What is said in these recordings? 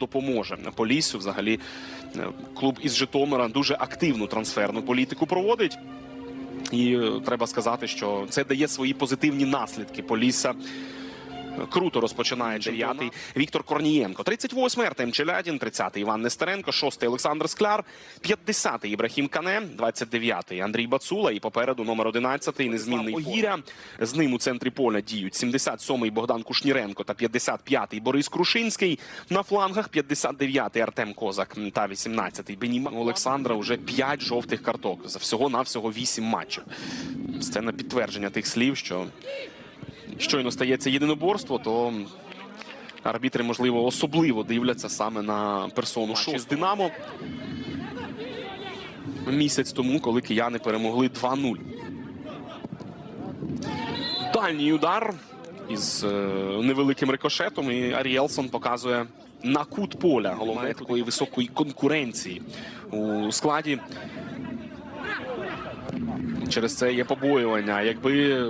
допоможе Поліссю. Взагалі, е, клуб із Житомира дуже активну трансферну політику проводить. І е, треба сказати, що це дає свої позитивні наслідки. Полісся круто розпочинає дев'ятий Віктор Корнієнко. 38-й Артем Челядін, 30-й Іван Нестеренко, 6-й Олександр Скляр, 50-й Ібрахім Кане, 29-й Андрій Бацула і попереду номер 11-й незмінний Огіря. З ним у центрі поля діють 77-й Богдан Кушніренко та 55-й Борис Крушинський. На флангах 59-й Артем Козак та 18-й Беніма Олександра. Вже 5 жовтих карток за всього навсього 8 матчів. Це на підтвердження тих слів, що щойно стається єдиноборство, то арбітри, можливо, особливо дивляться саме на персону шоу з Динамо. Місяць тому, коли кияни перемогли 2-0. Дальній удар із е, невеликим рикошетом. І Аріелсон показує на кут поля головне такої високої конкуренції у складі. Через це є побоювання. Якби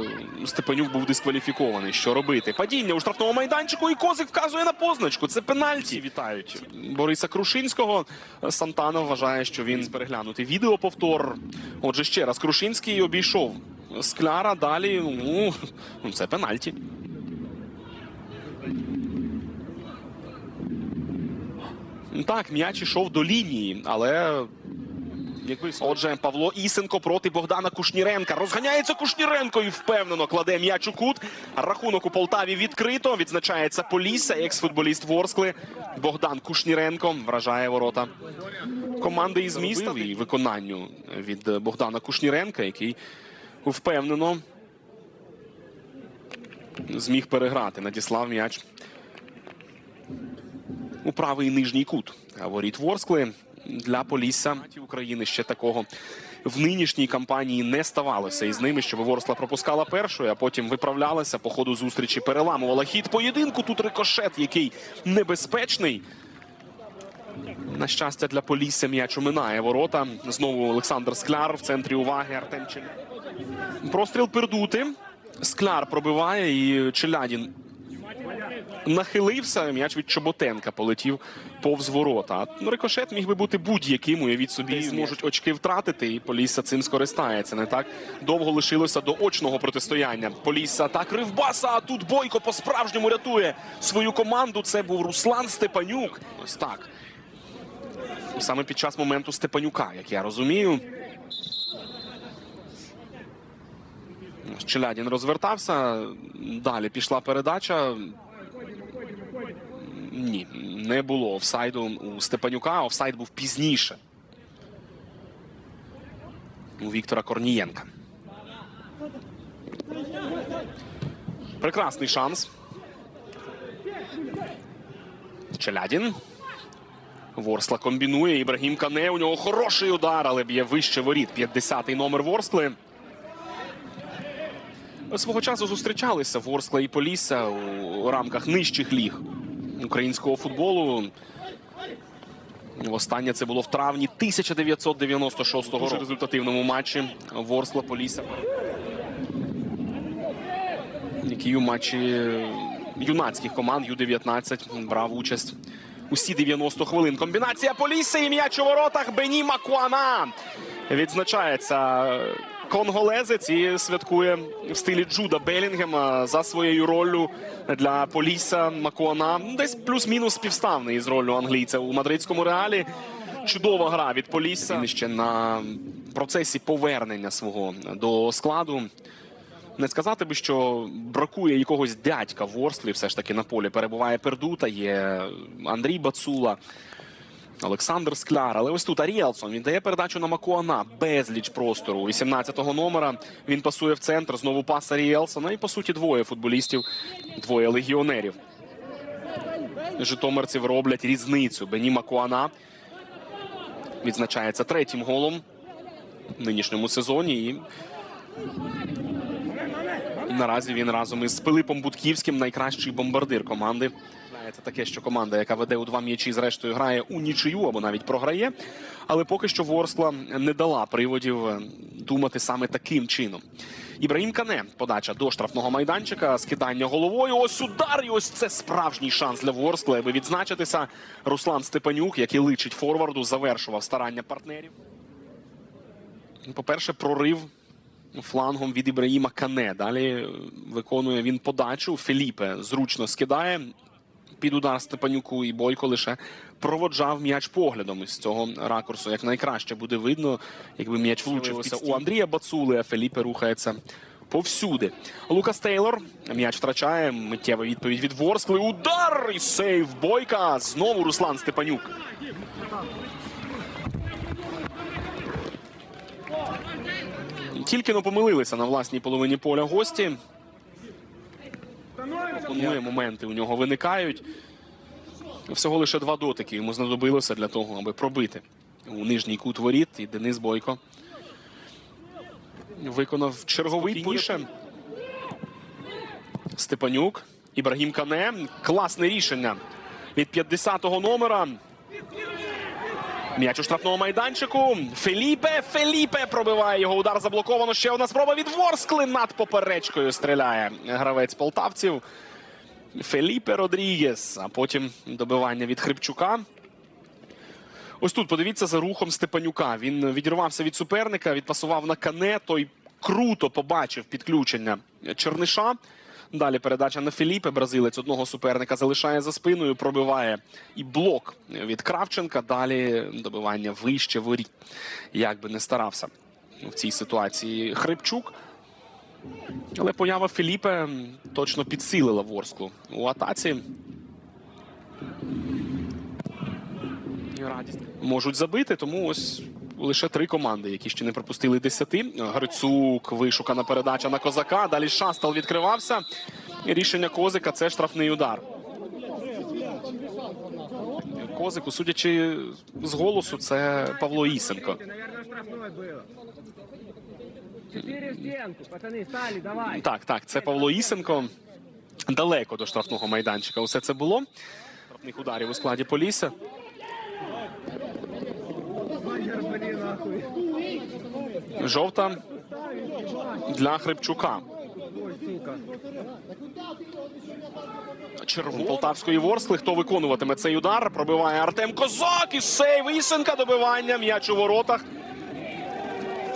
Степанюк був дискваліфікований, що робити? Падіння у штрафному майданчику, і Козик вказує на позначку. Це пенальті. Вітають Бориса Крушинського. Сантана вважає, що він переглянути відеоповтор. Отже, ще раз Крушинський обійшов скляра. Далі ну, це пенальті. Так, м'яч ішов до лінії, але отже, Павло Ісенко проти Богдана Кушніренка. Розганяється Кушніренко і впевнено кладе м'яч у кут. Рахунок у Полтаві відкрито. Відзначається Полісся. Екс-футболіст Ворскли Богдан Кушніренко вражає ворота команди із міста і виконанню від Богдана Кушніренка, який впевнено зміг переграти. Надіслав м'яч у правий нижній кут. Воріт Ворскли для Полісся України ще такого в нинішній кампанії не ставалося. І з ними, щоб Ворскла пропускала першою, а потім виправлялася по ходу зустрічі, переламувала хід поєдинку. Тут рикошет, який небезпечний. На щастя, для Полісся м'яч оминає ворота. Знову Олександр Скляр в центрі уваги. Артем Челядін. Простріл пердути. Скляр пробиває і Челядін нахилився. М'яч від Чоботенка полетів повз ворота. Ну, Рикошет міг би бути будь-яким. Уявіть собі, зможуть очки втратити, і Полісся цим скористається. Не так довго лишилося до очного протистояння. Полісся так ривбаса. А тут Бойко по-справжньому рятує свою команду. Це був Руслан Степанюк. Ось так. Саме під час моменту Степанюка, як я розумію. Челядін розвертався. Далі пішла передача. Ні, не було офсайду у Степанюка. Офсайд був пізніше. У Віктора Корнієнка. Прекрасний шанс. Челядін. Ворскла комбінує. Ібрагім Кане. У нього хороший удар, але б'є вище воріт. 50-й номер Ворскли. Свого часу зустрічалися Ворскла і Полісся у рамках нижчих ліг українського футболу. Востаннє це було в травні 1996 року. Дуже результативному матчі Ворскла Полісся. Який у матчі юнацьких команд Ю-19 брав участь усі 90 хвилин. Комбінація Полісся і м'яч у воротах Бені Макуана. Відзначається конголезець і святкує в стилі Джуда Белінгема за своєю роллю для Полісся Макуана. Десь плюс-мінус співставний з роллю англійця у мадридському реалі. Чудова гра від Полісся. Він ще на процесі повернення свого до складу. Не сказати би, що бракує якогось дядька в Ворслі. Все ж таки на полі перебуває Пердута, є Андрій Бацула. Олександр Скляр, але ось тут Аріелсон. Він дає передачу на Макуана. Безліч простору. 18-го номера. Він пасує в центр. Знову пас Аріелсона. І по суті двоє футболістів, двоє легіонерів. Житомирців роблять різницю. Бені Макуана відзначається третім голом в нинішньому сезоні. І наразі він разом із Пилипом Будківським найкращий бомбардир команди Це таке, що команда, яка веде у два м'ячі, зрештою грає у нічию або навіть програє. Але поки що Ворскла не дала приводів е, думати саме таким чином. Ібраїм Кане, подача до штрафного майданчика, скидання головою. Ось удар. І ось це справжній шанс для Ворскли, аби відзначитися. Руслан Степанюк, який личить форварду, завершував старання партнерів. По-перше, прорив флангом від Ібраїма Кане. Далі е, виконує він подачу. Філіпе зручно скидає під удар Степанюку і Бойко лише проводжав м'яч поглядом із цього ракурсу. Як найкраще буде видно, якби м'яч влучився у Андрія Бацули, а Феліпе рухається повсюди. Лукас Тейлор м'яч втрачає. Миттєва відповідь від Ворскли. Удар і сейв Бойка. Знову Руслан Степанюк. Тільки но помилилися на власній половині поля гості. Є моменти у нього виникають. Всього лише два дотики йому знадобилося для того, аби пробити у нижній кут воріт. І Денис Бойко виконав черговий піше. Степанюк. Ібрагім Кане. Класне рішення від 50-го номера. М'яч у штрафному майданчику. Феліпе. Феліпе пробиває його. Удар заблоковано. Ще одна спроба від Ворскли. Над поперечкою стріляє гравець полтавців. Феліпе Родрігес. А потім добивання від Хрипчука. Ось тут подивіться за рухом Степанюка. Він відірвався від суперника, відпасував на кане. Той круто побачив підключення Черниша. Далі передача на Філіпе. Бразилець одного суперника залишає за спиною, пробиває і блок від Кравченка. Далі добивання вище воріт. Як би не старався в цій ситуації Хрипчук. Але поява Філіпе точно підсилила Ворсклу у атаці. Радість можуть забити, тому ось лише три команди, які ще не пропустили десяти. Грицук, вишукана передача на козака. Далі Шастал відкривався. Рішення Козика це штрафний удар. Козику, судячи з голосу, це Павло Ісенко. Так, так, це Павло Ісенко. Далеко до штрафного майданчика. Усе це було. Штрафних ударів у складі Полісся. Жовта для Хрипчука. Червон полтавської ворскли. Хто виконуватиме цей удар? Пробиває Артем Козак і сейв Ісенка. Добивання. М'яч у воротах.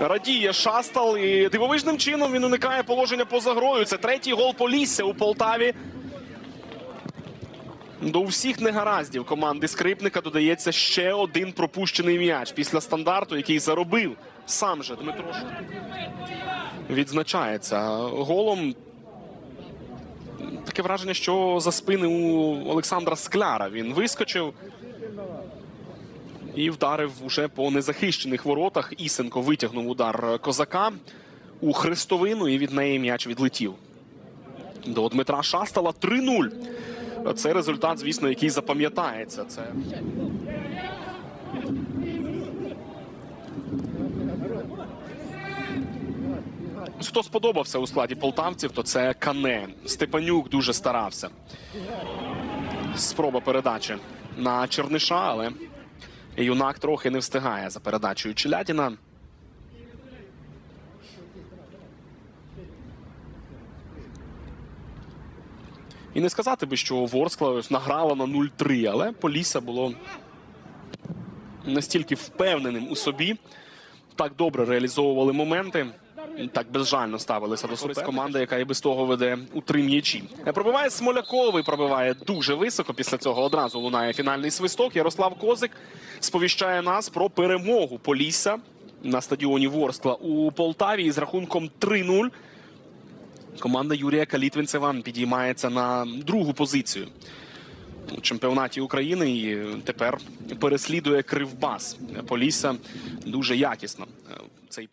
Радіє Шастал і дивовижним чином він уникає положення поза грою. Це третій гол Полісся у Полтаві. До всіх негараздів команди Скрипника додається ще один пропущений м'яч після стандарту, який заробив сам же Дмитро. Відзначається голом. Таке враження, що за спини у Олександра Скляра він вискочив і вдарив уже по незахищених воротах. Ісенко витягнув удар козака у хрестовину, і від неї м'яч відлетів. До Дмитра Шастала 3-0. Це результат, звісно, який запам'ятається. Це хто сподобався у складі полтавців, то це Кане. Степанюк дуже старався. Спроба передачі на Черниша, але юнак трохи не встигає за передачею Челядіна. І не сказати би, що Ворскла награла на 0-3, але Полісся було настільки впевненим у собі, так добре реалізовували моменти. Так безжально ставилися до суперника. команда, яка і без того веде у три м'ячі. Е, Пробиває Смоляковий, пробиває дуже високо. Після цього одразу лунає фінальний свисток. Ярослав Козик сповіщає нас про перемогу Полісся на стадіоні Ворскла у Полтаві із рахунком 3-0. Команда Юрія Калітвинцева підіймається на другу позицію у чемпіонаті України і тепер переслідує Кривбас. Полісся дуже якісно. е, Цей.